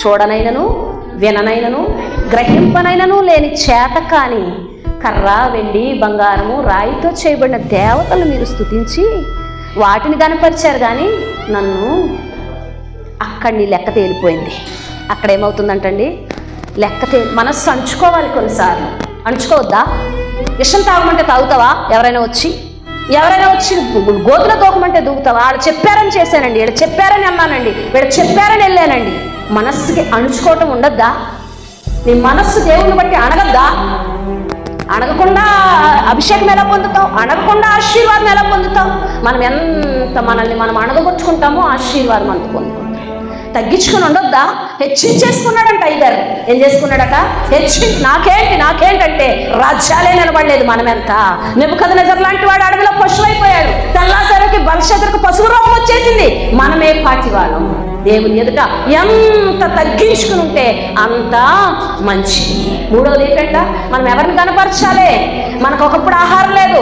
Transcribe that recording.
చూడనైనను విననైనను గ్రహింపనైనను లేని చేత కాని కర్ర వెండి బంగారము రాయితో చేయబడిన దేవతలు మీరు స్తుతించి వాటిని కనపరిచారు కానీ నన్ను అక్కడిని నీ లెక్క తేలిపోయింది. అక్కడ ఏమవుతుందంటండి లెక్క తే మనస్సు అంచుకోవాలి కొన్నిసార్లు. అంచుకోవద్దా? విషం తాగమంటే తాగుతావా? ఎవరైనా వచ్చి? ఎవరైనా వచ్చి గోతులతో గోతులో దూకుతావా వాళ్ళు చెప్పారని చేశానండి వీళ్ళు చెప్పారని అన్నానండి వీళ్ళు చెప్పారని వెళ్ళానండి. మనస్సుకి అణుచుకోవటం ఉండద్దా? నీ మనస్సు దేవుని బట్టి అణగద్దా? అడగకుండా అభిషేకం ఎలా పొందుతావు? అడగకుండా ఆశీర్వాదం ఎలా పొందుతాం మనం ఎంత మనల్ని మనం అణగగొట్టుకుంటామో ఆశీర్వాదం అంత పొందుకుంటాం తగ్గించుకుని ఉండొద్దా? హెచ్చించేసుకున్నాడంట ఐదర్ ఏం చేసుకున్నాడట? హెచ్చి నాకేంటి నాకేంటంటే రాజ్యాలే నిలబడలేదు మనమెంత. నిపుకథ నిజం లాంటి వాడు తెల్లాసరికి పశువు రూపం వచ్చేసింది. మనమే పాటి వాళ్ళం దేవుని ఎదుట ఎంత తగ్గించుకుని ఉంటే అంత మంచిది. మూడవది ఏంటంట మనం ఎవరిని కనపరచాలి? మనకు ఒకప్పుడు ఆహారం లేదు.